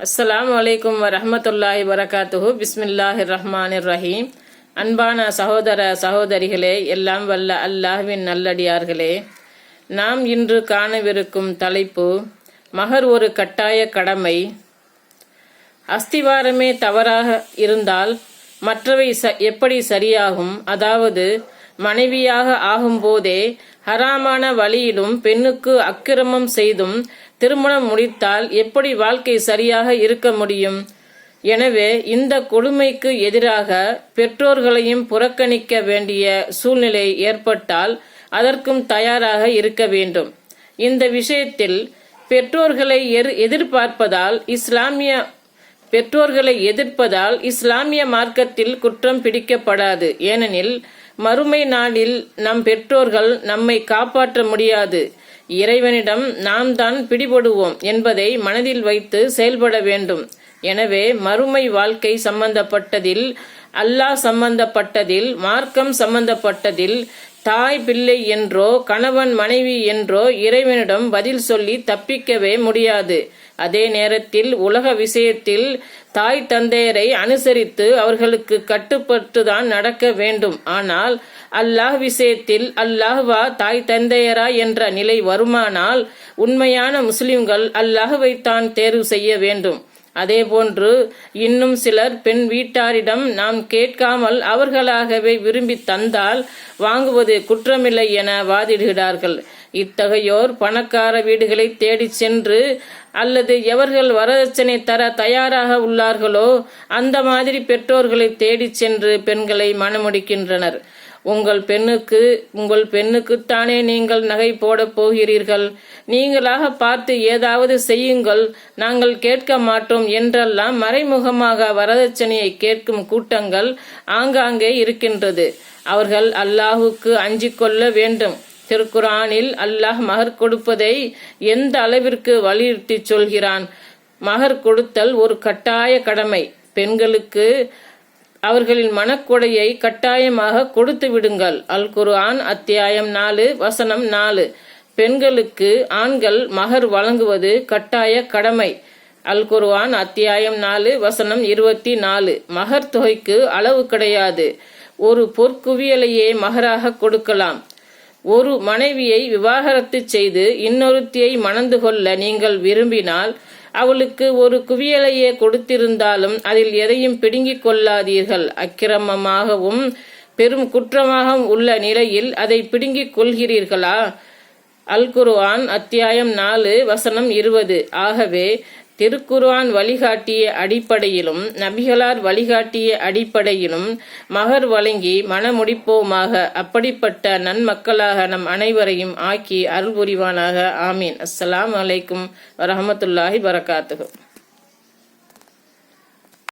அஸ்லாம் வலைக்கும் வரமத்துல்லாஹி வரகாத்துஹு பிஸ்மில்லாஹிர் ரஹ்மானிர் ரஹீம் அன்பான சகோதர சகோதரிகளே எல்லாம் வல்ல அல்லாஹ்வின் நல்லடியார்களே. நாம் இன்று காணவிருக்கும் தலைப்பு மகர் ஒரு கட்டாய கடமை. அஸ்திவாரமே தவறாக இருந்தால் மற்றவை ச எப்படி சரியாகும்? அதாவது மனைவியாக ஆகும்போதே ஹராமான வழியிலும் பெண்ணுக்கு அக்கிரமம் செய்தும் திருமணம் முடித்தால் எப்படி வாழ்க்கை சரியாக இருக்க முடியும்? எனவே இந்த கொடுமைக்கு எதிராக பெற்றோர்களையும் புறக்கணிக்க வேண்டிய சூழ்நிலை ஏற்பட்டால் அதற்கும் தயாராக இருக்க வேண்டும். இந்த விஷயத்தில் பெற்றோர்களை எதிர்பார்ப்பதால் இஸ்லாமிய பெற்றோர்களை எதிர்ப்பதால் இஸ்லாமிய மார்க்கத்தில் குற்றம் பிடிக்கப்படாது. ஏனெனில் மறுமை நாளில் நம் பெற்றோர்கள் நம்மை காப்பாற்ற முடியாது. இறைவனிடம் நாம் தான் பிடிபடுவோம் என்பதை மனதில் வைத்து செயல்பட வேண்டும். எனவே மறுமை வாழ்க்கை சம்பந்தப்பட்டதில் அல்லாஹ் சம்பந்தப்பட்டதில் மார்க்கம் சம்பந்தப்பட்டதில் தாய் பிள்ளை என்றோ கணவன் மனைவி என்றோ இறைவனிடம் பதில் சொல்லி தப்பிக்கவே முடியாது. அதே நேரத்தில் உலக விஷயத்தில் தாய் தந்தையரை அனுசரித்து அவர்களுக்கு கட்டுப்பட்டுதான் நடக்க வேண்டும். ஆனால் அல்லாஹ் விஷயத்தில் அல்லாஹ்வா தாய் தந்தையரா என்ற நிலை வருமானால் உண்மையான முஸ்லிம்கள் அல்லாஹுவைத்தான் தேர்வு செய்ய வேண்டும். அதேபோன்று இன்னும் சிலர் பெண் வீட்டாரிடம் நாம் கேட்காமல் அவர்களாகவே விரும்பி தந்தால் வாங்குவது குற்றமில்லை என வாதிடுகிறார்கள். இத்தகையோர் பணக்கார வீடுகளை தேடிச் சென்று அல்லது எவர்கள் வரதட்சணை தர தயாராக உள்ளார்களோ அந்த மாதிரி பெற்றோர்களை தேடிச் சென்று பெண்களை மணமுடிக்கின்றனர். உங்கள் பெண்ணுக்கு உங்கள் பெண்ணுக்குத்தானே நீங்கள் நகை போடப் போகிறீர்கள். நீங்களாக பார்த்து ஏதாவது செய்யுங்கள். நாங்கள் கேட்க மாட்டோம் என்றெல்லாம் மறைமுகமாக வரதட்சணையை கேட்கும் கூட்டங்கள் ஆங்காங்கே இருக்கின்றது. அவர்கள் அல்லாஹுக்கு அஞ்சிக்கொள்ள வேண்டும். திருக்குரானில் அல்லாஹ் மகர் கொடுப்பதை எந்த அளவிற்கு வலியுறுத்தி சொல்கிறான்? மகர் கொடுத்தல் ஒரு கட்டாய கடமை. பெண்களுக்கு அவர்களின் மனக்கொடையை கட்டாயமாக கொடுத்து விடுங்கள். அல் குர்ஆன் அத்தியாயம் நாலு வசனம் நாலு. பெண்களுக்கு ஆண்கள் மகர் வழங்குவது கட்டாய கடமை. அல் குர்ஆன் அத்தியாயம் நாலு வசனம் இருபத்தி நாலு. மகர் தொகைக்கு அளவு கிடையாது. ஒரு பொற்குவியலையே மகராக கொடுக்கலாம். ஒரு மனைவியை விவாகரத்து செய்து இன்னொருத்தியை மணந்து கொள்ள நீங்கள் விரும்பினால் அவளுக்கு ஒரு குவியலையே கொடுத்திருந்தாலும் அதில் எதையும் பிடுங்கிக் கொள்ளாதீர்கள். அக்கிரமமாகவும் பெரும் குற்றமாகவும் உள்ள நிலையில் அதை பிடுங்கிக் கொள்கிறீர்களா? அல்குர்ஆன் அத்தியாயம் நாலு வசனம் இருபது. ஆகவே திருக்குர்ஆன் வழிகாட்டிய அடிப்படையிலும் நபிகளார் வழிகாட்டிய அடிப்படையிலும் மகர் வழங்கி மனமுடிப்போமாக அப்படிப்பட்ட நன்மக்களாக நம் அனைவரையும் ஆக்கி அருள் புரிவானாக ஆமீன். அஸ்ஸலாமு அலைக்கும் வரஹமத்துல்லாஹி வரகாத்துஹு